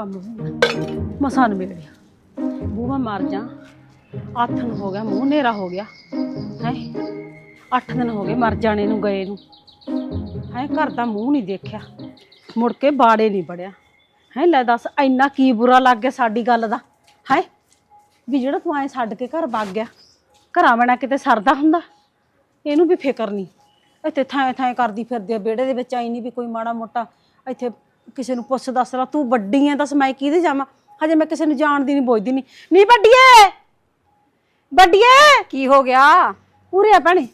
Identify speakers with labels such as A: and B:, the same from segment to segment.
A: ਕੰਮ ਹੋਊਗਾ ਮਸਾਂ ਨਿਬੇੜਿਆ ਬੂਹਾ ਮਰ ਜਾ। ਅੱਠ ਹੋ ਗਿਆ ਮੂੰਹ ਨੇਰਾ ਹੋ ਗਿਆ। ਹੈ? ਅੱਠ ਦਿਨ ਹੋ ਗਏ ਮਰ ਜਾਣੇ ਨੂੰ, ਗਏ ਨੂੰ। ਹੈ? ਘਰ ਦਾ ਮੂੰਹ ਨਹੀਂ ਦੇਖਿਆ। ਮੁੜ ਕੇ ਬਾੜੇ ਨਹੀਂ ਪੜਿਆ ਹੈ? ਲੈ ਦੱਸ, ਇੰਨਾ ਕੀ ਬੁਰਾ ਲੱਗ ਗਿਆ ਸਾਡੀ ਗੱਲ ਦਾ? ਹੈ? ਵੀ ਜਿਹੜਾ ਤੂੰ ਐ ਛੱਡ ਕੇ ਘਰ ਵਗ ਗਿਆ, ਘਰਾਂ ਬਣਾ ਕਿਤੇ ਸਰਦਾ ਹੁੰਦਾ, ਇਹਨੂੰ ਵੀ ਫਿਕਰ ਨਹੀਂ ਇੱਥੇ ਥਾਂ ਥਾਂ ਕਰਦੀ ਫਿਰਦੀ ਆ, ਵਿਹੜੇ ਦੇ ਵਿੱਚ ਆਈ ਨਹੀਂ ਵੀ ਕੋਈ ਮਾੜਾ ਮੋਟਾ ਇੱਥੇ ਕਿਸੇ ਨੂੰ ਪੁੱਛ ਦੱਸ ਲਾ ਤੂੰ ਵੱਡੀ ਐ ਦੱਸ ਮੈਂ ਕਿਹਦੇ ਜਾਵਾਂ? ਹਜੇ ਮੈਂ ਕਿਸੇ ਨੂੰ ਜਾਣਦੀ ਨਹੀਂ ਬੋਝਦੀ ਨਹੀਂ ਨਹੀਂ ਵੱਡੀਏ! ਵੱਡੀਏ!
B: ਕੀ ਹੋ ਗਿਆ?
A: ਉਰੇ ਆ ਭੈਣੇ।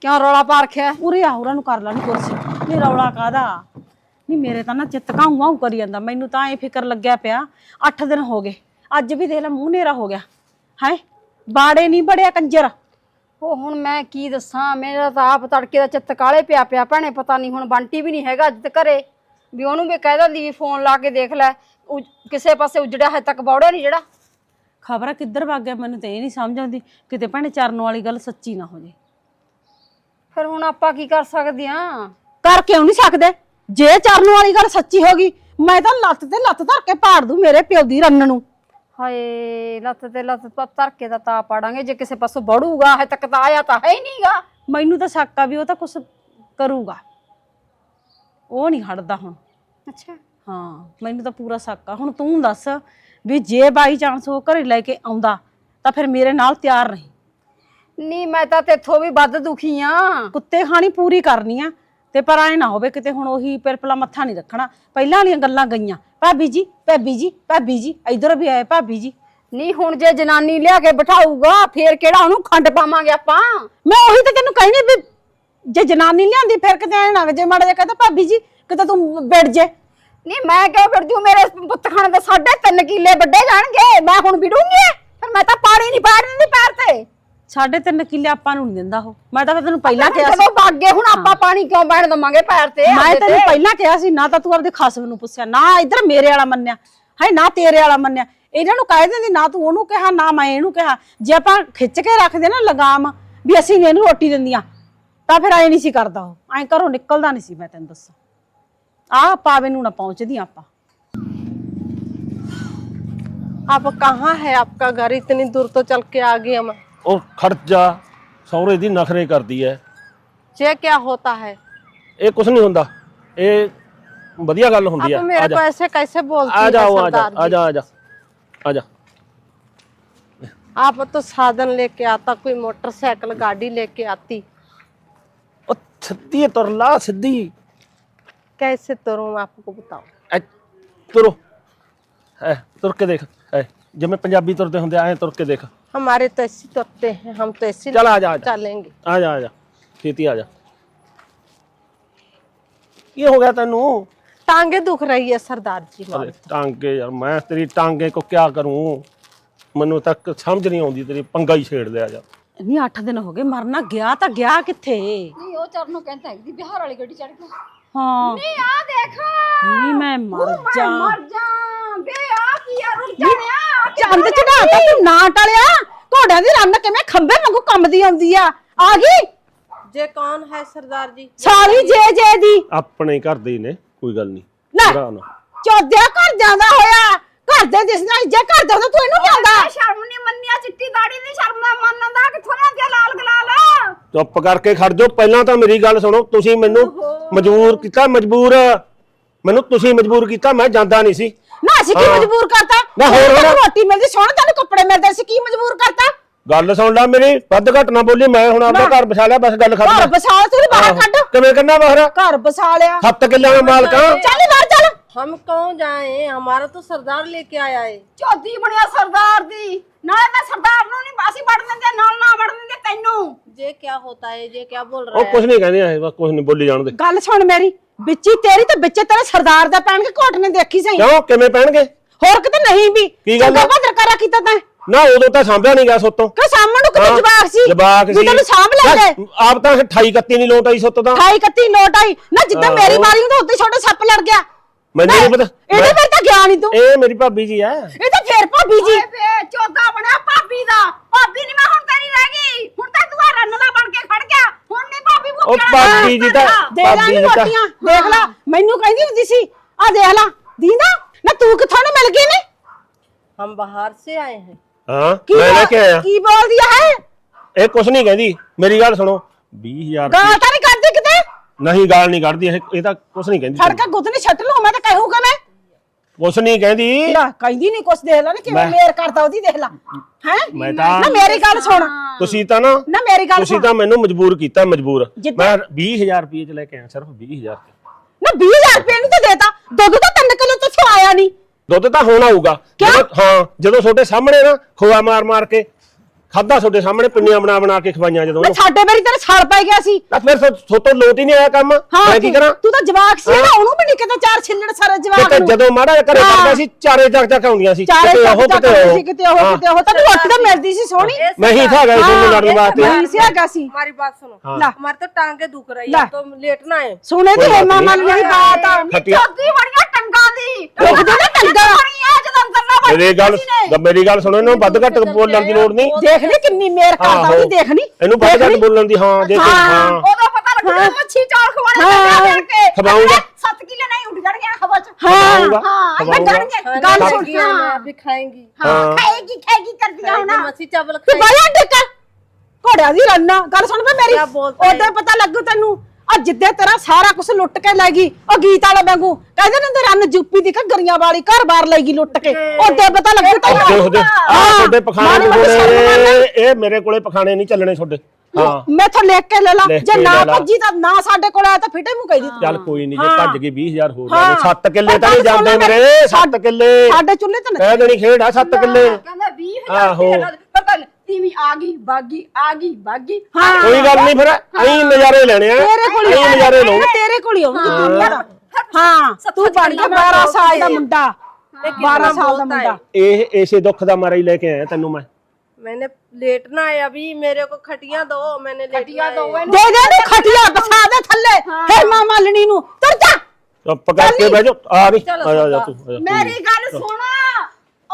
B: ਕਿਉਂ ਰੌਲਾ ਪਾ ਰੱਖਿਆ?
A: ਉਰੇ ਆ ਉਹਨਾਂ ਨੂੰ ਕਰ ਲੈਣੀ ਕੁਰਸੀ ਨਹੀਂ ਰੌਲਾ ਕਾਦਾ ਨਹੀਂ ਮੇਰੇ ਤਾਂ ਨਾ ਚਿੱਤ ਕਾਉਂ ਆਉਂ ਕਰੀ ਜਾਂਦਾ। ਮੈਨੂੰ ਤਾਂ ਇਹ ਫਿਕਰ ਲੱਗਿਆ ਪਿਆ। 8 ਦਿਨ ਹੋ ਗਏ। ਅੱਜ ਵੀ ਦੇਖ ਲੈ ਮੂੰਹ ਨੇਰਾ ਹੋ ਗਿਆ। ਹੈ? ਬਾੜੇ ਨਹੀਂ ਬੜਿਆ ਕੰਜਰ।
B: ਉਹ ਹੁਣ ਮੈਂ ਕੀ ਦੱਸਾਂ? ਮੇਰਾ ਤਾਂ ਆਪ ਤੜਕੇ ਦਾ ਚਿੱਤ ਕਾਲੇ ਪਿਆ ਪਿਆ। ਭੈਣੇ ਪਤਾ ਨਹੀਂ ਹੁਣ ਬੰਟੀ ਵੀ ਨਹੀਂ ਹੈਗਾ ਅੱਜ ਤੱਕ ਘਰੇ। ਵੀ ਉਹਨੂੰ ਵੀ ਕਹਿ ਦਿੰਦੀ ਵੀ ਫੋਨ ਲਾ ਕੇ ਦੇਖ ਲੈ ਉ- ਕਿਸੇ ਪਾਸੇ ਉਜੜਿਆ ਹੈ ਤੱਕ ਬੌੜਿਆ ਨਹੀਂ ਜਿਹੜਾ।
A: ਖਬਰ ਕਿੱਧਰ ਵਗ ਗਿਆ ਮੈਨੂੰ ਤਾਂ ਇਹ ਨਹੀਂ ਸਮਝ ਆਉਂਦੀ ਕਿਤੇ ਭੈਣੇ ਚਰਨ ਵਾਲੀ ਗੱਲ ਸੱਚੀ ਨਾ ਹੋ ਜੇ।
B: ਫਿਰ ਹੁਣ ਆਪਾਂ ਕੀ ਕਰ ਸਕਦੇ ਆ?
A: ਕਰ ਕਿਉਂ ਨਹੀਂ ਸਕਦੇ? ਜੇ ਚਰਨ ਵਾਲੀ ਗੱਲ ਸੱਚੀ ਹੋ ਗਈ ਮੈਂ ਤਾਂ ਲੱਤ ਤੇ ਲੱਤ ਧਰ ਕੇ ਪਾੜ ਦੂੰ ਮੇਰੇ ਪਿਓ ਦੀ ਰੰਨ ਨੂੰ।
B: ਹਾਏ ਲੱਤ ਤੇ ਲੱਤ ਪ- ਧਰ ਕੇ ਤਾਂ ਤਾ ਪਾੜਾਂਗੇ ਜੇ ਕਿਸੇ ਪਾਸੋਂ ਬੜੂਗਾ ਹੈ ਤੱਕ ਤਾਂ ਆਇਆ ਤਾਂ ਹੈ ਹੀ ਨਹੀਂਗਾ
A: ਮੈਨੂੰ ਤਾਂ ਸ਼ੱਕ ਆ ਵੀ ਉਹ ਤਾਂ ਕੁਝ ਕਰੂਗਾ। ਉਹ ਨਹੀਂ ਹਟਦਾ ਹੁਣ।
B: ਅੱਛਾ।
A: ਹਾਂ ਮੈਨੂੰ ਤਾਂ ਪੂਰਾ ਸ਼ੱਕ ਆ। ਹੁਣ ਤੂੰ ਦੱਸ ਵੀ ਜੇ ਬਾਈ ਚਾਂਸ ਉਹ ਘਰੇ ਲੈ ਕੇ ਆਉਂਦਾ ਤਾਂ ਫਿਰ ਮੇਰੇ ਨਾਲ ਤਿਆਰ ਨਹੀਂ।
B: ਨਹੀਂ ਮੈਂ ਤਾਂ ਤੇਥੋਂ ਵੀ ਵੱਧ ਦੁਖੀ ਆ।
A: ਕੁੱਤੇ ਖਾਣੀ ਪੂਰੀ ਕਰਨੀ ਆ ਤੇ ਪਰ ਐ ਨਾ ਹੋਵੇ ਕਿਤੇ ਹੁਣ ਉਹੀ ਪਿਰਪਲਾ ਮੱਥਾ ਨਹੀਂ ਰੱਖਣਾ। ਪਹਿਲਾਂ ਵਾਲੀਆਂ ਗੱਲਾਂ ਗਈਆਂ ਭਾਬੀ ਜੀ ਭਾਬੀ ਜੀ ਭਾਬੀ ਜੀ ਇਧਰ ਵੀ ਆਏ ਭਾਬੀ ਜੀ।
B: ਨਹੀਂ ਹੁਣ ਜੇ ਜਨਾਨੀ ਲਿਆ ਕੇ ਬਿਠਾਊਗਾ ਫੇਰ ਕਿਹੜਾ ਉਹਨੂੰ ਖੰਡ ਪਾਵਾਂਗੇ ਆਪਾਂ?
A: ਮੈਂ ਉਹੀ ਤਾਂ ਤੈਨੂੰ ਕਹਿਣੀ ਵੀ ਜੇ ਜਨਾਨੀ ਲਿਆਂਦੀ ਫਿਰ ਕਿਤੇ ਐ ਨਾ ਜੇ ਮਾੜਾ ਜਿਹਾ ਕਹਦਾ ਭਾਬੀ ਜੀ ਕਿਤੇ ਤੂੰ ਬਿੜ ਜੇ।
B: ਨਹੀਂ ਮੈਂ ਕਿਉਂ ਫਿਰ ਜੂ? ਮੇਰੇ ਪੁੱਤ ਖਾਣੇ ਦੇ ਸਾਢੇ ਤਿੰਨ ਕਿੱਲੇ ਵੱਡੇ ਜਾਣਗੇ। ਮੈਂ ਹੁਣ ਵਿੜੂੰਗੀ ਫਿਰ ਮੈਂ ਤਾਂ ਪਾਣੀ ਨਹੀਂ ਪਾੜ ਦਿੰਦੀ ਪੈਰ ਤੇ।
A: ਸਾਢੇ ਤਿੰਨ ਕਿੱਲੇ ਆਪਾਂ ਨੂੰ ਨਹੀਂ ਦਿੰਦਾ ਉਹ। ਮੈਂ ਤਾਂ ਫਿਰ ਤੈਨੂੰ ਪਹਿਲਾਂ ਕਿਹਾ ਸੀ।
B: ਬਾਗੇ ਹੁਣ ਆਪਾਂ ਪਾਣੀ ਕਿਉਂ ਪੈਣ ਦਵਾਂਗੇ ਪੈਰ ਤੇ
A: ਮੈਂ ਤੈਨੂੰ? ਪਹਿਲਾਂ ਕਿਹਾ ਸੀ ਨਾ ਤਾਂ ਤੂੰ ਆਪਦੇ ਖਸਮ ਨੂੰ ਪੁੱਛਿਆ ਨਾ ਇੱਧਰ ਮੇਰੇ ਵਾਲਾ ਮੰਨਿਆ ਹੈ ਨਾ ਤੇਰੇ ਵਾਲਾ ਮੰਨਿਆ। ਇਹਨਾਂ ਨੂੰ ਕਹਿ ਦਿੰਦੀ ਨਾ ਤੂੰ ਉਹਨੂੰ ਕਿਹਾ ਨਾ ਮੈਂ ਇਹਨੂੰ ਕਿਹਾ। ਜੇ ਆਪਾਂ ਖਿੱਚ ਕੇ ਰੱਖਦੇ ਨਾ ਲਗਾਮ ਵੀ ਅਸੀਂ ਇਹਨੂੰ ਰੋਟੀ ਦਿੰਦੀਆਂ। ਤਾਂ ਫਿਰ ਐ ਨਹੀਂ ਸੀ ਕਰਦਾ ਉਹ ਐਂ ਘਰੋਂ ਨਿਕਲਦਾ ਨਹੀਂ ਸੀ ਮੈਂ ਤੈਨੂੰ ਦੱਸਾਂ ਆ ਪਾਵੇ ਨੂੰ ਨਾ ਪਹੁੰਚਦੀ ਆਪਾਂ
C: आप कहाँ है आपका घर इतनी दूर तो चल के आ गए हम
D: ਉਹ ਖੜ ਜਾ ਸਹੁਰੇ ਦੀ ਨਖਰੇ ਕਰਦੀ ਐ
C: ये क्या होता है
D: ਇਹ ਕੁਝ ਨਹੀਂ ਹੁੰਦਾ ਇਹ ਵਧੀਆ ਗੱਲ ਹੁੰਦੀ
C: आप
D: ਆ
C: मेरे
D: ਆ
C: को
D: ਜਾ
C: ऐसे कैसे बोलती
D: ਆ
C: है
D: ਜਾਓ ਆ ਜਾ
C: सरदार
D: ਆ
C: जी
D: ਜਾ ਆ ਜਾ ਆ ਜਾ
C: आप तो साधन लेके आता कोई मोटरसाइकिल गाड़ी लेके आती
D: ਉਹ ਸਿੱਧੀ ਤੁਰ ਲਾ ਸਿੱਧੀ
C: कैसे तुरूं आपको बताओ
D: ਐ ਤੁਰੋ ਐ ਤੁਰ ਕੇ ਦੇਖ ਐ ਜਿਵੇਂ ਪੰਜਾਬੀ ਤੁਰਦੇ ਹੁੰਦੇ ਐ ਤੁਰ ਕੇ ਦੇਖ
C: हमारे तो ऐसे तुरते हैं हम तो ऐसे
D: ਚੱਲ ਆ ਜਾ ਆ ਜਾ
C: चलेंगे
D: ਆ ਜਾ ਆ ਜਾ ਛੇਤੀ ਆ ਜਾ ਕੀ ਹੋ ਗਿਆ ਤੈਨੂੰ
C: टांगे दुख रही है सरदार जी
D: ਅਰੇ
C: हमारी।
D: ਟਾਂਗੇ ਯਾਰ ਮੈਂ ਤੇਰੀ ਟਾਂਗੇ ਕੋ ਕਿਆ ਕਰੂੰ ਮੈਨੂੰ ਤੱਕ ਸਮਝ ਨਹੀਂ ਆਉਂਦੀ ਤੇਰੀ ਪੰਗਾ ਹੀ ਛੇੜ ਲਿਆ ਜਾ
A: ਨਹੀਂ 8 ਦਿਨ ਹੋ ਗਏ ਮਰਨਾ ਗਿਆ ਤਾਂ ਗਿਆ ਕਿੱਥੇ
B: ਚਰਨ ਨੂੰ ਕਹਿੰਦਾ ਹੈਗੀ ਬਿਹਾਰ ਵਾਲੀ ਗੱਡੀ ਚੜ ਗਿਆ
A: ਹਾਂ।
B: ਨਹੀਂ ਆ ਦੇਖ।
A: ਨਹੀਂ ਮੈਂ ਮਰ ਜਾ।
B: ਮਰ ਜਾ। ਬੇ ਆ ਕੀ ਆ ਰੁਕ ਜਾਣਿਆ
A: ਚੰਦ ਚੜਾਤਾ ਤੂੰ ਨਾ ਟਲਿਆ। ਘੋੜਿਆਂ ਦੀ ਰੰਨ ਕਿਵੇਂ ਖੰਬੇ ਵਾਂਗੂ ਕੰਬਦੀ ਆਉਂਦੀ ਆ। ਆ ਗਈ?
C: ਜੇ ਕੌਣ ਹੈ ਸਰਦਾਰ ਜੀ?
A: ਸਾਰੀ ਜੇ ਜੇ ਦੀ।
D: ਆਪਣੇ ਘਰ ਦੇ ਨੇ ਕੋਈ ਗੱਲ ਨਹੀਂ
A: ਚੋਦਿਆ ਘਰ ਜਾਂਦਾ ਹੋਇਆ। ਘਰ ਦੇ ਦਿਸਦਾ ਜੇ ਘਰ ਜਾਂਦਾ ਤੂੰ ਇਹਨੂੰ ਜਾਂਦਾ
B: ਸ਼ਰਮ ਨਹੀਂ ਮੰਨਿਆ ਚਿੱਟੀ ਦਾੜੀ ਦੀ ਸ਼ਰਮ ਨਾ ਮੰਨਣ ਦਾ ਕਿੱਥੋਂ ਲਿਆਂਦੀ ਆ ਲਾਲ ਗਲਾਲ?
D: ਚੁੱਪ ਕਰਕੇ ਖੜ ਜਾਓ। ਪਹਿਲਾਂ ਤਾਂ ਮੇਰੀ ਗੱਲ ਸੁਣੋ ਤੁਸੀਂ ਮੈਨੂੰ ਮਜਬੂਰ ਕੀਤਾ ਮਜਬੂਰ ਮੈਨੂੰ ਤੁਸੀਂ ਮਜਬੂਰ ਕੀਤਾ ਮੈਂ ਜਾਂਦਾ ਨਹੀਂ ਸੀ।
A: ਨਾ ਅਸੀਂ ਕੀ
D: ਹਾਂ।
A: ਮਜਬੂਰ ਕਰਤਾ?
D: ਨਾ ਹੋਰ ਹੋਰ।
A: ਤੈਨੂੰ ਰੋਟੀ ਮਿਲਦੀ ਸੋਹਣੇ ਤੈਨੂੰ ਕੱਪੜੇ ਮਿਲਦੇ ਸੀ ਕੀ ਮਜਬੂਰ ਕਰਤਾ?
D: ਗੱਲ ਸੁਣ ਲੈ ਮੇਰੀ ਵੱਧ ਘੱਟ ਨਾ ਬੋਲੀ ਮੈਂ ਹੁਣ ਆਪਣਾ ਘਰ ਬਸਾ ਲਿਆ ਬਸ ਗੱਲ
A: ਘਰ
D: ਖਤਮ
A: ਬਸਾ ਤੂੰ ਬਾਹਰ ਕੱਢ।
D: ਕਿਵੇਂ ਕਰਨਾ ਬਾਹਰ?
A: ਘਰ ਬਸਾ ਲਿਆ।
D: ਸੱਤ ਕਿੱਲਿਆਂ ਦਾ ਮਾਲਕ
A: ਚੱਲ ਬਾਹਰ ਚੱਲ।
C: हम कौन जाए हमारा तो सरदार लेके आया है
B: ਚੌਧੀ ਬਣਿਆ ਸਰਦਾਰ ਦੀ ਨਾਲੇ ਮੈਂ ਸਰਦਾਰ ਨੂੰ ਨਹੀਂ ਅਸੀਂ ਵੜ ਦਿੰਦੇ ਨਾਲ ਨਾ ਵੜ ਦਿੰਦੇ ਤੈਨੂੰ
C: ये क्या होता है ये क्या बोल रहा
D: ਉਹ ਕੁਝ ਨਹੀਂ ਕਹਿੰਦੇ ਆ ਬਸ ਕੁਝ ਨਹੀਂ ਬੋਲੀ ਜਾਣ ਦੇ
A: ਗੱਲ ਸੁਣ ਮੇਰੀ ਵਿੱਚੀ ਤੇਰੀ ਤੇ ਵਿੱਚੇ ਤੇਰੇ ਸਰਦਾਰ ਦਾ ਪੈਣ ਕੇ ਘੋਟ ਨੇ ਦੇਖੀ ਸਹੀ
D: ਕਿਉਂ ਕਿਵੇਂ ਪੈਣਗੇ
A: ਹੋਰ ਕਿਤੇ ਨਹੀਂ ਵੀ
D: ਕੀ ਗੱਲ ਆ?
A: ਚੰਗਾ ਬਦਰ ਕਰਾ ਕੀਤਾ ਤੈਂ
D: ਨਾ ਉਦੋਂ ਤਾਂ ਸਾਂਭਿਆ ਨਹੀਂ ਗਿਆ ਸੋਤੋਂ
A: ਕਿ ਸਾਹਮਣੇ ਨੂੰ ਕਿਤੇ
D: ਹਾਂ,
A: ਜਵਾਕ ਸੀ
D: ਜਵਾਕ
A: ਵੀ
D: ਸੀ
A: ਤੈਨੂੰ ਸਾਂਭ ਲੈਂਦੇ
D: ਆਪ ਤਾਂ 28 31 ਨਹੀਂ ਲੋਟ ਆਈ ਸੁੱਤ ਤਾਂ
A: 28 31 ਨੋਟ ਆਈ ਨਾ ਜਿੱਦਾਂ
D: ਆਹੋ।
A: ਮੇਰੀ ਮਾਰੀ ਹੁੰਦਾ ਉੱਤੇ ਛੋਟਾ ਸੱਪ ਲੜ ਗਿਆ
D: ਮੈਨੂੰ ਨਹੀਂ ਪਤਾ
A: ਇਹਦੇ ਫਿਰ ਤਾਂ ਗਿਆ ਨਹੀਂ ਤੂੰ
D: ਇਹ ਮੇਰੀ ਭਾਬੀ ਜੀ ਆ
A: ਇਹ ਤਾਂ ਫੇਰ ਭਾਬੀ ਜੀ
B: ਓਏ ਬੇ ਚੌਧਾ ਬਣਿਆ ਭਾਬੀ ਦਾ ਭਾਬੀ ਨਹੀਂ ਮੈਂ ਹੁਣ ਤੇਰੀ ਰਹਿ ਗਈ ਹੁਣ ਤਾਂ ਤੂੰ ਆ ਰੰਨ ਦਾ ਬਣ ਕੇ ਖੜ ਗਿਆ ਹੁਣ ਨਹੀਂ ਭਾਬੀ
D: ਉਹ
B: ਭੁੱਖਿਆ
D: ਭਾਬੀ ਜੀ ਤਾਂ
A: ਦੇ ਲਾ
D: ਭਾਬੀ
A: ਇਹਨੂੰ
D: ਜੀ ਤਾਂ
A: ਰੋਟੀਆਂ ਦੇਖ ਲਾ ਮੈਨੂੰ ਕਹਿੰਦੀ ਹੁੰਦੀ ਸੀ ਆ ਦੇਖ ਲਾ ਦੀਂਦਾ ਨਾ ਤੂੰ ਕਿੱਥੋਂ ਨੇ ਮਿਲ ਗਈ ਨੇ
C: हम बाहर से आए हैं
D: ਹਾਂ
A: ਕੀ
D: ਮੈਂ ਲੈ
A: ਬੋਲ-
D: ਕੇ ਆਇਆ
A: ਕੀ ਬੋਲਦੀ ਹੈ
D: ਇਹ ਕੁਛ ਨਹੀਂ ਕਹਿੰਦੀ ਮੇਰੀ ਗੱਲ ਸੁਣੋ 20000
A: ਗਾਲ ਤਾਂ ਨਹੀਂ ਕੱਢਦੀ ਕਿਤੇ
D: ਨਹੀਂ ਗਾਲ ਨਹੀਂ ਕੱਢਦੀ ਇਹ ਇਹ ਤਾਂ ਕੁਛ ਨਹੀਂ ਕਹਿੰਦੀ
A: ਫੜ ਕੇ ਗੁੱਤ ਨਹੀਂ ਛੱਟ ਲੂ ਮੈਂ ਤਾਂ ਕਹੂੰਗਾ ਮੈਂ।
D: ਕੁਛ ਨਹੀਂ ਕਹਿੰਦੀ।
A: ਲੈ ਕਹਿੰਦੀ ਨਹੀਂ ਕੁਛ ਦੇਖ ਲੈ ਨਾ ਕਿਵੇਂ
D: ਮੈਂ-
A: ਮੇਰ ਕਰਦਾ ਉਹਦੀ ਦੇਖ ਲੈ। ਹੈ?
D: ਮੈਂ ਤਾਂ-
A: ਨਾ ਮੇਰੀ ਗੱਲ ਸੁਣ।
D: ਤੁਸੀਂ ਤਾਂ ਨਾ
A: ਨਾ ਮੇਰੀ ਗੱਲ
D: ਤੁਸੀਂ
A: ਸੁਣ।
D: ਤਾਂ ਮੈਨੂੰ ਮਜਬੂਰ ਕੀਤਾ ਮਜਬੂਰ।
A: ਜਿੱਦਾਂ-
D: ਮੈਂ 20000 ਰੁਪਏ ਚ ਲੈ ਕੇ ਆਇਆ ਸਿਰਫ 20000
A: ਨਾ 20000 ਰੁਪਏ ਨੂੰ ਤਾਂ ਦੇਤਾ। ਦੁੱਧ ਤਾਂ 3 ਕਿਲੋ ਤੋਂ ਆਇਆ ਨਹੀਂ।
D: ਦੁੱਧ ਤਾਂ ਹੋਣਾ? ਜਦੋਂ ਹਾਂ ਜਦੋਂ ਤੁਹਾਡੇ ਸਾਹਮਣੇ ਨਾ ਖੋਆ ਮਾਰ ਮਾਰ ਕੇ ਖਾਦਾ ਤੁਹਾਡੇ ਸਾਹਮਣੇ ਪਿੰਨੀਆਂ ਬਣਾ ਬਣਾ ਕੇ ਖਵਾਈਆਂ ਜਦੋਂ
A: ਮੈਂ
D: ਉਹਨੂੰ
A: ਸਾਡੇ ਵਾਰੀ ਤੇਰੇ ਛਾਲ ਪੈ ਗਿਆ ਸੀ
D: ਤਾਂ ਫਿਰ ਥੋਤੋਂ ਲੋਟ ਹੀ ਨਹੀਂ ਆਇਆ ਕੰਮ ਮੈਂ ਕੀ
A: ਤੂੰ-
D: ਕਰਾਂ
A: ਤੂੰ ਤਾਂ ਜਵਾਕ ਸੀ ਨਾ
D: ਹਾਂ।
A: ਉਹਨੂੰ ਵੀ ਨਹੀਂ ਕਿਤੇ ਚਾਰ ਛਿੱਲੜ ਸਾਰੇ ਜਵਾਕ
D: ਕਿਤੇ
A: ਨੂੰ
D: ਜਦੋਂ ਮਾੜਾ ਜਿਹਾ ਘਰੇ
A: ਹਾਂ।
D: ਕਰਦਾ ਸੀ ਚਾਰੇ ਚੱਕ ਚੱਕ ਆਉਂਦੀਆਂ ਸੀ
A: ਚਾਰੇ
D: ਕਿਤੇ ਉਹ
A: ਚੱਕ
D: ਕਿਤੇ
A: ਚੱਕ
D: ਉਹ
A: ਸੀ ਕਿਤੇ ਉਹ
D: ਹਾਂ।
A: ਕਿਤੇ ਉਹ ਤਾਂ ਰੋਟੀ ਤਾਂ ਮਿਲਦੀ ਸੀ ਸੋਹਣੀ
D: ਮੈਂ ਹੀ ਥਾ ਗਿਆ ਸੀ ਉਹਨੂੰ ਲੜਨ ਵਾਸਤੇ
A: ਨਹੀਂ ਸੀ ਹੈਗਾ ਸੀ
C: हमारी बात सुनो
D: हाँ।
A: ला।
C: हमारे तो टांगे दुख रही
A: ला।
C: है तो लेटना है
A: ਸੁਣੇ
D: ਕੋਈ
A: ਤੇ
D: ਬਾਤ
A: ਮਾਮਾ
D: ਨਹੀਂ।
A: ਮੇਰੀ ਬਾਤ ਆ
D: ਖੱਟੀਆਂ
B: ਚੌਕੀ ਬੜੀਆਂ ਟੰਗਾਂ ਦੀ
A: ਰੁਕਦੇ ਨਾ ਟੰਗਾ
D: ਮੇਰੇ ਗੱਲ ਮੇਰੀ ਗੱਲ ਸੁਣੋ ਇਹਨੂੰ ਵੱਧ ਘੱਟ ਬੋਲਣ ਦੀ ਲੋੜ ਨਹੀਂ।
A: ਦੇਖ ਲਈ ਕਿੰਨੀ ਮੇਰ ਕਰਦਾ ਉਹਦੀ ਦੇਖ ਲਈ
D: ਇਹਨੂੰ ਵੱਧ ਘੱਟ ਬੋਲਣ ਦੀ ਹਾਂ ਦੇਖ ਹਾਂ।
B: ਉਹਦਾ ਪਤਾ ਲੱਗਦਾ ਮੱਛੀ ਚੌਲ
A: ਖਵਾਉਣਾ
B: ਦੇਖ ਕੇ।
D: ਖਵਾਉਂਗਾ
B: 7 ਕਿਲੋ ਨਹੀਂ ਉੱਡ ਜਾਣਗੇ ਹਵਾ ਚ।
D: ਹਾਂ।
B: ਹਾਂ ਮੈਂ ਜਾਣਗੇ। ਗੱਲ ਸੁਣ।
C: ਹਾਂ। ਵੀ
B: ਹਾਂ ਖਾਏਗੀ ਖਾਏਗੀ ਕਰਦੀਆਂ ਹੁਣ।
C: ਮੱਛੀ
A: ਚਾਵਲ
C: ਖਾਏਗੀ।
A: ਬਾਲਾ ਟਿਕਾ ਘੋੜਿਆਂ ਦੀ ਰੰਨਾ। ਮੇਰੀ। ਉਹਦਾ ਪਤਾ ਲੱਗੂ ਤੈਨੂੰ। ਆ ਜਿੱਦੇ ਤੇਰਾ ਸਾਰਾ ਕੁਝ ਲੁੱਟ ਕੇ ਲੈ ਗਈ ਉਹ ਗੀਤ ਵਾਲੇ ਵਾਂਗੂ। ਕਹਿੰਦੇ ਨੇ ਤੇ ਰੰਨ ਜੁੱਪੀ ਦੀ ਘੱਗਰੀਆਂ ਵਾਲੀ ਘਰ-ਬਾਰ ਲੈ ਗਈ ਲੁੱਟ ਕੇ। ਉਹਦੇ ਪਤਾ ਲੱਗੂ ਤੈਨੂੰ ਹਾਂ,
D: ਤੁਹਾਡੇ ਪਖਾਣੇ ਨਹੀਂ
A: ਮੰਨ।
D: ਹੋਣੇ ਇਹ ਮੇਰੇ ਕੋਲੇ ਪਖਾਣੇ ਨਹੀਂ ਚੱਲਣੇ ਤੁਹਾਡੇ। ਹਾਂ।
A: ਮੈਥੋਂ ਲਿਖ ਕੇ ਲੈ ਲਾ। ਜੇ ਨਾ
D: ਲੈ ਲਾ।
A: ਭੱਜੀ ਤਾਂ ਨਾ ਸਾਡੇ ਕੋਲ ਆਇਆ ਤਾਂ ਫਿੱਟੇ ਮੂੰਹ ਕਹੀ ਦਿੱਤੀ
D: ਚੱਲ ਕੋਈ ਨਹੀਂ ਜੇ
A: ਹਾਂ।
D: ਭੱਜ ਗਈ 20000 ਹੋ
A: ਹਾਂ।
D: ਜਾਵੇ 7 ਕਿੱਲੇ ਤਾਂ ਨਹੀਂ ਜਾਂਦੇ
A: ਲੈ
D: ਮੇਰੇ
A: ਮੇਰੀ,
D: 7 ਕਿੱਲੇ।
A: ਸਾਡੇ ਚੁੱਲ੍ਹੇ ਤੇ
D: ਕਹਿ ਦੇਣੀ ਖੇਡ ਆ 7 ਕਿੱਲੇ।
B: ਕਹਿੰਦਾ 20
D: ਆਹੋ।
B: ਪਤਾ ਨਹੀਂ ਤੀਵੀਂ ਆ ਗਈ ਬਾਗੀ ਆ ਗਈ ਬਾਗੀ
A: ਹਾਂ
D: ਕੋਈ ਗੱਲ ਨਹੀਂ ਫਿਰ ਐਂ ਨਜ਼ਾਰੇ ਲੈਣੇ ਆ
A: ਤੇਰੇ ਕੋਲ ਹੀ
D: ਐਂ ਨਜ਼ਾਰੇ ਲਓ
A: ਤੇਰੇ ਕੋਲ ਹੀ ਆਉਂਦੀ ਦੁਨੀਆ ਦਾ ਹਾਂ ਤੂੰ ਬਣ ਗਿਆ 12 ਸਾਲ ਦਾ ਮੁੰਡਾ 12 ਸਾਲ ਦਾ ਮੁੰਡਾ
D: ਇਹ ਇਸੇ ਦੁੱਖ ਦਾ ਮਾਰਾ ਹੀ ਲੈ ਕੇ ਆਇਆ ਤੈਨੂੰ ਮੈਂ
C: मैंने लेटना है अभी मेरे को खटिया दो मैंने लेटना है
A: ਦੇ ਦੇ ਨੂੰ ਖਟਿਆ ਬਸਾ ਦੇ ਥੱਲੇ ਹੇ ਮਾਂ ਮਾਲਣੀ ਨੂੰ ਤੁਰ ਜਾ
D: ਚੁੱਪ ਕਰਕੇ ਬਹਿ ਜਾ ਆ ਨਹੀਂ ਆ ਜਾ, ਆ ਜਾ ਤੂੰ ਆ ਜਾ, ਤੂੰ।
B: ਮੇਰੀ ਗੱਲ ਸੁਣ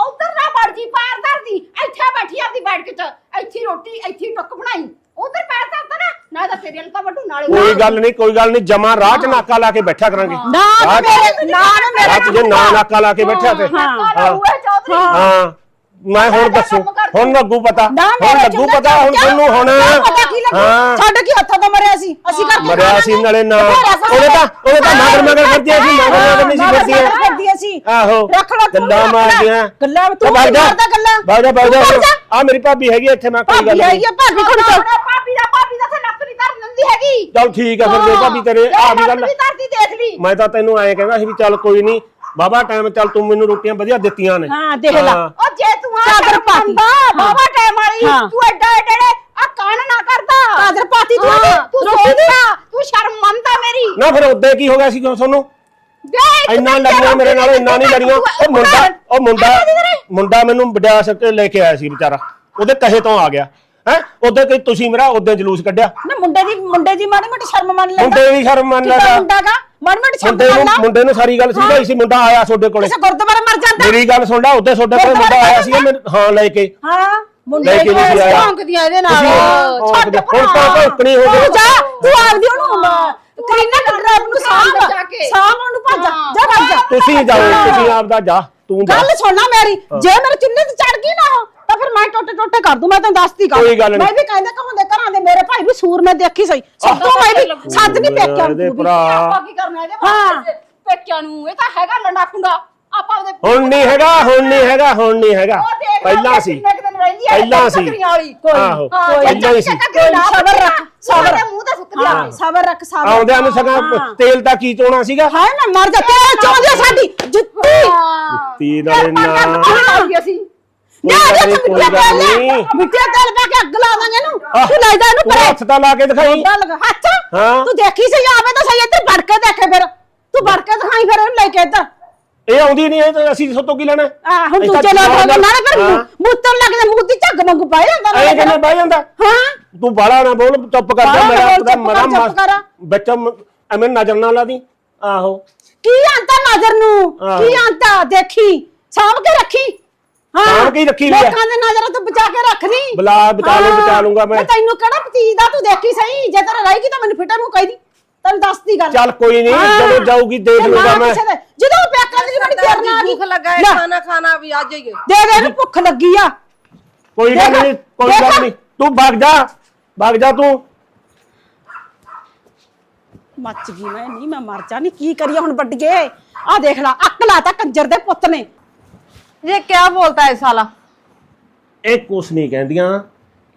B: ਉਧਰ ਨਾ ਵੜ ਜੀ ਪੈਰ ਧਰਦੀ ਇੱਥੇ ਬੈਠੀ ਆਪਦੀ ਬੈਠ ਕੇ ਚ ਇੱਥੇ ਰੋਟੀ ਇੱਥੇ ਟੁੱਕ ਬਣਾਈ। ਉਧਰ ਪੈਰ ਧਰਦਾ ਨਾ ਨਾ ਤਾਂ ਤੇਰੇ ਤਾਂ ਵੱਡੂ ਨਾਲੇ
D: ਕੋਈ ਗੱਲ ਨਹੀਂ ਕੋਈ ਗੱਲ ਨਹੀਂ ਜਮਾ ਰਾਹ ਚ ਨਾਕਾ ਲਾ ਕੇ ਬੈਠਾ ਕਰਾਂਗੇ।
A: ਨਾ ਮੇਰੇ ਨਾ ਨਾ ਮੇਰੇ
D: ਰਾਹ 'ਚ ਜੇ ਨਾ ਨਾਕਾ ਲਾ ਕੇ ਬੈਠਾ ਤੇ।
A: ਹਾਂ।
B: ਲਾਉਏ ਚੌਧਰੀ।
D: ਹਾਂ। ਮੈਂ ਹੁਣ ਦੱਸੂ। ਹੁਣ ਲੱਗੂ ਪਤਾ। ਹੁਣ ਲੱਗੂ ਪਤਾ ਹੁਣ? ਤੁਹਾਨੂੰ ਹੁਣ।
A: ਸਾਡੇ ਕੀ ਹੱਥਾਂ ਤੋਂ ਮਰਿਆ ਸੀ? ਅਸੀਂ ਕਰਕੇ
D: ਮਰਿਆ ਸੀ ਨਾਲੇ ਨਾ। ਉਹਨੇ ਤਾਂ ਉਹਨੇ ਤਾਂ ਮਗਰ ਮਗਰ ਫਿਰਦੀਆਂ ਸੀ ਮਗਰ ਮਗਰ ਨਹੀਂ ਸੀ ਫਿਰਦੀਆਂ
A: ਫਿਰਦੀਆਂ ਸੀ।
D: ਆਹੋ।
A: ਰੱਖ ਲੈ ਤੂੰ
D: ਗੱਲਾਂ। ਮਾਰਦੀਆਂ।
A: ਗੱਲਾਂ ਤੂੰ ਮਾਰਦਾ ਗੱਲਾਂ?
D: ਬਾਹਰ ਜਾ ਬਾਹਰ
A: ਤੂੰ ਬਾਹਰ
D: ਜਾ।
A: ਜਾ।
D: ਆ ਮੇਰੀ ਭਾਬੀ ਹੈਗੀ ਇੱਥੇ ਮੈਂ ਕੋਈ ਗੱਲ ਨਹੀਂ।
A: ਭਾਬੀ ਕੋਲ ਚੱਲ।
B: ਭਾਬੀ ਦਾ ਭਾਬੀ ਦਾ ਲੱਤ ਨਹੀਂ ਧਰ ਦਿੰਦੀ ਹੈਗੀ।
D: ਚੱਲ ਠੀਕ ਆ ਫਿਰ ਦੇ ਭਾਬੀ ਤੇਰੇ ਆ ਵੀ ਗੱਲ
B: ਲੱਤ ਨਹੀਂ ਧਰਦੀ ਦੇਖ ਲਈ।
D: ਮੈਂ ਤਾਂ ਤੈਨੂੰ ਐਂ ਕਹਿੰਦਾ ਸੀ ਵੀ ਚੱਲ ਕੋਈ ਨਹੀਂ ਬਾਬਾ ਟਾਈਮ ਚੱਲ ਤੂੰ ਮੈਨੂੰ ਰੋਟੀਆਂ ਵਧੀਆ ਦਿੱਤੀਆਂ ਨੇ।
A: ਹਾਂ ਦੇਖ ਲੈ।
D: ਹਾਂ।
B: ਉਹ ਜੇ ਤੂੰ ਆ
A: ਚਾਦਰ ਪਾਤੀ।
B: ਬਾਬਾ ਟਾਈਮ ਵਾਲੀ
A: ਹਾਂ।
B: ਤੂੰ ਐਡਾ ਐਡੇ ਆ ਕੰਨ ਨਾ ਕਰਦਾ।
A: ਚਾਦਰ ਪਾਤੀ ਤੂੰ
B: ਹਾਂ,
A: ਇਹਦੀ।
B: ਤੂੰ
A: ਰੋਟੀ ਦੀ।
B: ਸੋਚਦਾ ਤੂੰ ਸ਼ਰਮ ਮੰਨਦਾ ਮੇਰੀ।
D: ਨਾ ਫਿਰ ਉਦੋਂ ਕੀ ਹੋ ਗਿਆ ਸੀ ਤੁਹਾਨੂੰ
B: ਵੇ
D: ਇੰਨਾ ਲੜੀਆਂ ਮੇਰੇ ਨਾਲ ਇੰਨਾ ਨਹੀਂ ਲੜੀਆਂ। ਉਹ ਮੁੰਡਾ ਉਹ ਮੁੰਡਾ ਮੁੰਡਾ ਮੈਨੂੰ ਵਡਿਆ ਸਕ ਲੈ ਕੇ ਆਇਆ ਸੀ ਵਿਚਾਰਾ। ਉਹਦੇ ਕਹੇ ਤੋਂ ਆ ਗਿਆ। ਹੈ? ਉਹਦੇ ਕਿ ਤੁਸੀਂ ਮੇਰਾ ਉਹਦੇ ਜਲੂਸ ਕੱਢਿਆ।
A: ਨਾ ਮੁੰਡੇ ਦੀ ਮੁੰਡੇ ਦੀ ਮਾੜੀ ਮੋਟੀ ਸ਼ਰਮ ਮੰਨ ਲੈ
D: ਮੁੰਡੇ ਦੀ ਸ਼ਰਮ ਮੰਨ
A: ਕਿੱਦਾਂ
D: ਲੈਦਾ।
A: ਮੁੰਡਾ ਗਾ? ਮੋਟੀ ਸ਼ਰਮ
D: ਮੁੰਡੇ ਨੂੰ
A: ਲਾ
D: ਮੁੰਡੇ ਨੂੰ ਸਾਰੀ ਗੱਲ ਸਮਝਾਈ ਸੀ ਮੁੰਡਾ ਆਇਆ ਤੁਹਾਡੇ ਕੋਲੇ।
A: ਕਿਸੇ ਗੁਰਦੁਆਰੇ ਮਰ ਜਾਂਦਾ।
D: ਮੇਰੀ ਗੱਲ ਸੁਣ ਲੈ ਉਹਦੇ ਤੁਹਾਡੇ ਕੋਲੇ ਮੁੰਡਾ ਆਇਆ ਸੀ ਹਾਂ ਲੈ ਕੇ।
A: ਹਾਂ। ਮੁੰਡੇ
D: ਆਇਆ।
B: ਭੌਂਕਦੀਆਂ ਇਹਦੇ ਨਾਲ।
D: ਤੁਸੀਂ
B: ਛੱਡ
D: ਹੁਣ ਤਾਂ ਭੌਂਕਣੀ ਹੋ
A: ਤੂੰ
D: ਗਈ
A: ਜਾ। ਤੂੰ ਆਪਦੀ ਉਹਨੂੰ ਕਰੀਨਾ ਡਰਾਈਵ ਨੂੰ ਸਾਂਭ।
B: ਜਾ ਕੇ।
A: ਸਾਂਭ ਉਹਨੂੰ ਭੱਜ। ਜਾ। ਭੱਜ ਜਾ।
D: ਤੁਸੀਂ ਜਾਓ ਤੁਸੀਂ ਆਪਦਾ ਜਾ। ਤੂੰ ਜਾ।
A: ਗੱਲ ਸੁਣ ਲੈ ਮੇਰੀ। ਜੇ ਮੇਰੇ ਚੁੱਲ੍ਹੇ ਤੇ ਚੜ ਗਈ ਨਾ ਤਾਂ ਫਿਰ ਮੈਂ ਟੋਟੇ ਟੋਟੇ ਕਰ ਦੂੰ। ਮੈਂ ਤੈਨੂੰ ਦੱਸਦੀ ਗੱਲ।
D: ਨੀ।
A: ਮੈਂ ਵੀ ਕਹਿੰਦੇ ਕਹਾਂਦੇ ਮੇਰੇ ਭਾਈ ਵੀ ਸੂਰ ਮੈਂ ਦੇਖੀ ਸਹੀ। ਸਭ ਤੋਂ ਮੈਂ ਵੀ ਸੱਦ ਨਹੀਂ ਪੇਕਿਆ
D: ਇਹਦੇ ਭਰਾ।
B: ਆਪਾਂ ਕੀ ਕਰਨਾ ਇਹਦੇ
A: ਹਾਂ।
B: ਵਾਸਤੇ ਪੇਕਿਆਂ ਨੂੰ? ਇਹ ਤਾਂ ਹੈਗਾ ਲੰਡਾ ਖੁੰਡਾ। ਆਪਾਂ ਉਹਦੇ
D: ਹੁਣ ਨਹੀਂ ਹੈਗਾ ਹੁਣ ਨਹੀਂ ਹੈਗਾ ਹੁਣ ਨਹੀਂ ਹੈਗਾ। ਪਹਿਲਾਂ ਸੀ। ਪਹਿਲਾਂ ਸੀ।
B: ਬੱਕਰੀਆਂ ਵਾਲੀ।
D: ਆਹੋ।
B: ਹਾਂ,
D: ਪਹਿਲਾਂ ਹੀ ਸੀ।
B: ਕੋਈ
A: ਸਬਰ ਰੱਖ, ਸਬਰ।
B: ਮੂੰਹ ਸੁੱਕਦੀ
A: ਸਬਰ ਰੱਖ ਸਬਰ
D: ਆਉਂਦਿਆਂ ਨੂੰ ਸਗਾ। ਤੇਲ ਦਾ ਕੀ ਚੋਣਾ ਸੀਗਾ?
A: ਹਾਏ ਨਾ ਮਰ ਜਾ। ਤੇਰੇ ਚੋਂਦੀ ਸਾਡੀ। ਜੁੱਤੀ।
D: ਤੀ ਨਾਲੇ ਨਾ।
B: ਅਸੀਂ।
A: ਨਾ ਜੇ
D: ਗੱਲ
A: ਤੂੰ
D: ਕੋਈ ਗੱਲ
A: ਤੇਲ
D: ਨੀ।
A: ਲੈ ਮਿੱਟੀਆ ਤੇਲ ਪਾ ਕੇ ਅੱਗ ਲਾ ਦਾਂਗੇ ਇਹਨੂੰ।
D: ਆਹ,
A: ਤੂੰ ਲੈ ਜਾ ਇਹਨੂੰ
D: ਤੂੰ
A: ਪਰੇ।
D: ਹੱਥ ਤਾਂ ਲਾ ਕੇ ਦਿਖਾਈ।
A: ਡੋਡਾ ਲਗਾ। ਹੱਥ
D: ਹਾਂ।
A: ਤੂੰ ਦੇਖੀ ਸਹੀ ਆਵੇ ਤਾਂ ਸਹੀ ਇੱਧਰ ਵੜ ਕੇ ਦੇਖੇ ਫਿਰ। ਤੂੰ ਵੜ ਕੇ ਦਿਖਾਈ ਫਿਰ ਇਹਨੂੰ ਲੈ ਕੇ ਇੱਧਰ।
D: ਇਹ ਆਉਂਦੀ ਨਹੀਂ ਇਹ ਤਾਂ ਅਸੀਂ ਸੋਤੋਂ ਕੀ ਲੈਣਾ?
A: ਆ ਹੁਣ
D: ਅਸੀਂ
A: ਦੂਜੇ
D: ਤਾਂ
A: ਲੋਕ ਹੋ ਗਏ ਨਾਲੇ ਫਿਰ।
D: ਹਾਂ।
A: ਮੂਤਰ ਲੱਗਦੇ ਮੂੰਹ ਦੀ ਝੱਗ ਵਾਂਗੂ ਪਾਏ ਜਾਂਦਾ
D: ਐ ਕਿਵੇਂ ਬਹਿ ਜਾਂਦਾ?
A: ਹਾਂ।
D: ਤੂੰ ਬਾਲਾ ਨਾ ਬੋਲ ਚੁੱਪ ਕਰ ਜਾ
A: ਬਾਹਲਾ ਨਾ
D: ਮੇਰਾ
A: ਬੋਲ,
D: ਪਤਾ
A: ਚੁੱਪ
D: ਮਰਾ
A: ਕਰ, ਚੁੱਪ
D: ਮਸ
A: ਕਰ।
D: ਬੱਚਾ ਮ- ਐਵੇਂ ਨਜ਼ਰ ਨਾ ਲਾ ਦੀ। ਆਹੋ।
A: ਕੀ ਆਂਤਾ ਨਜ਼ਰ ਨੂੰ?
D: ਆਹੋ।
A: ਕੀ ਆਂਤਾ? ਦੇਖੀ। ਸਾਂਭ ਕੇ ਰੱਖੀ।
D: ਸਾਂਭ ਕੇ ਰੱਖੀ ਹੋਈ
A: ਲੋਕਾਂ ਦੇ ਨਜ਼ਰਾਂ ਤੋਂ ਬਚਾ ਕੇ ਰੱਖਦੀ।
D: ਬਲਾ ਬਚਾ ਲੂ ਬਚਾ ਲੂੰਗਾ ਮੈਂ।
A: ਤੈਨੂੰ ਕਿਹੜਾ ਭਤੀਜ ਦਾ ਤੂੰ ਦੇਖੀ ਸਹੀ। ਜੇ ਤੇਰਾ ਰਹੇਗੀ ਤਾਂ ਮੈਨੂੰ ਫਿਟੇ ਮੂੰਹ ਕਹਿਦੀ ਤੈਨੂੰ ਦੱਸਦੀ ਗੱਲ।
D: ਚੱਲ ਕੋਈ ਨਹੀਂ ਜਦੋਂ ਜਾਊਗੀ ਦੇਖ ਲੂਗਾ ਮੈਂ
A: ਜਦੋਂ ਪੈਕਾਂ ਦੀ ਬੜੀ
C: ਕਰਨਾ ਭੁੱਖ ਲੱਗਾ
A: ਹੈ
C: ਖਾਣਾ ਖਾਣਾ ਵੀ ਅੱਜ ਹੀ
A: ਦੇ ਦੇ ਇਹਨੂੰ ਭੁੱਖ ਲੱਗੀ ਆ।
D: ਕੋਈ ਗੱਲ ਨਹੀਂ ਕੋਈ ਗੱਲ ਨਹੀਂ। ਤੂੰ ਭੱਗ ਜਾ ਭੱਗ ਜਾ ਤੂੰ।
A: ਮੱਚ ਗਈ ਮੈਂ ਨਹੀਂ ਮੈਂ ਮਰ ਜਾ ਨਹੀਂ ਕੀ ਕਰੀਏ ਹੁਣ ਵੱਡੀਏ? ਆ ਦੇਖ ਲੈ ਅੱਕ ਲਾਤਾ ਕੰਜਰ ਦੇ ਪੁੱਤ ਨੇ।
C: ये क्या बोलता है साला
D: ਇਹ ਕੁਛ ਨਹੀਂ ਕਹਿੰਦੀਆਂ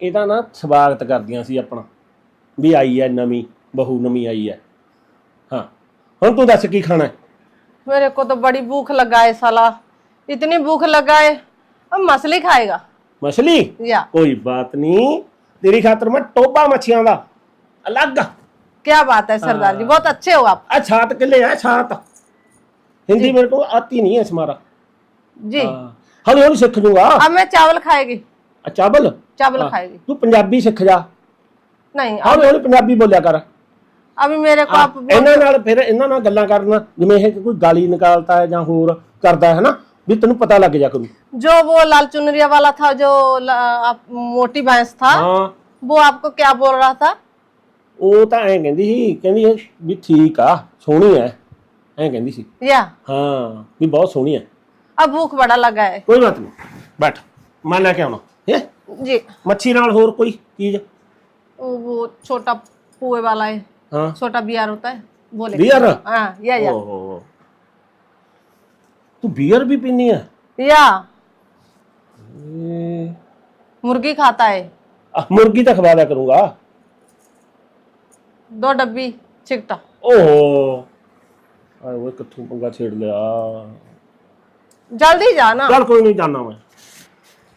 D: ਇਹਦਾ ਨਾ ਸਵਾਗਤ ਕਰਦੀਆਂ ਸੀ ਆਪਣਾ ਵੀ ਆਈ ਹੈ ਨਵੀਂ ਬਹੂ ਨਵੀਂ ਆਈ ਹੈ ਹਾਂ ਹੁਣ ਤੂੰ ਦੱਸ ਕੀ ਖਾਣਾ ਹੈ?
C: मेरे को तो बड़ी भूख लगा है साला इतनी भूख लगा है अब मछली खाएगा
D: ਮਛਲੀ
C: या
D: ਕੋਈ ਬਾਤ ਨਹੀਂ ਤੇਰੀ ਖਾਤਰ ਮੈਂ ਟੋਬਾ ਮੱਛੀਆਂ ਦਾ ਅਲੱਗ
C: क्या बात है सरदार जी बहुत अच्छे हो आप
D: ਆ ਛਾਤ ਕਿੱਲੇ ਹੈ ਛਾਤ ਹਿੰਦੀ ਮੇਰੇ को आती नहीं है तुम्हारा
C: जी
D: ਹੌਲੀ ਹੌਲੀ ਸਿੱਖ ਜੂਗਾ
C: अब मैं चावल खाएगी
D: ਆ ਚਾਵਲ
C: चावल
D: हाँ।
C: खाएगी
D: ਤੂੰ ਪੰਜਾਬੀ ਸਿੱਖ ਜਾ
C: नहीं
D: ਹੌਲੀ ਹੌਲੀ ਪੰਜਾਬੀ ਬੋਲਿਆ ਕਰ
C: अभी मेरे को आप
D: ਇਹਨਾਂ ਨਾਲ ਫਿਰ ਇਹਨਾਂ ਨਾਲ ਗੱਲਾਂ ਕਰਨਾ ਜਿਵੇਂ ਇਹ ਕੋਈ ਗਾਲੀ ਨਿਕਾਲਤਾ ਹੈ ਜਾਂ ਹੋਰ ਕਰਦਾ ਹੈ ਨਾ ਵੀ ਤੈਨੂੰ ਪਤਾ ਲੱਗ ਜਾ ਕਰੂ
C: जो वो लाल चुनरिया वाला था जो ल- आप, मोटी भैंस था
D: ਹਾਂ
C: वो आपको क्या बोल रहा था
D: ਉਹ ਤਾਂ ਐਂ ਕਹਿੰਦੀ ਸੀ ਕਹਿੰਦੀ ਇਹ ਵੀ ਠੀਕ ਆ ਸੋਹਣੀ ਐ ਐਂ ਕਹਿੰਦੀ ਸੀ
C: या
D: ਹਾਂ ਵੀ ਬਹੁਤ ਸੋਹਣੀ ਐ
C: अब भूख बड़ा लगा है।
D: कोई बात नहीं। बैठ। मैं लेके आना
C: जी।
D: मच्छी नाल होर कोई चीज़?
C: वो छोटा पुए वाला है।
D: हाँ।
C: छोटा बियर होता है वो लेके
D: बियर?
C: हाँ या या।
D: ओहो। तू बियर भी पीनी है?
C: या। मुर्गी खाता है।
D: आ, मुर्गी तो खवा दिया करूँगा।
C: दो डब्बी चिकटा
D: ओहो। आए वो कत्थू पंगा छेड़ लिया।
C: ਜਲਦੀ ਜਾਣਾ
D: ਨਾ। ਕੋਈ ਨਹੀਂ ਜਾਣਾ ਮੈਂ।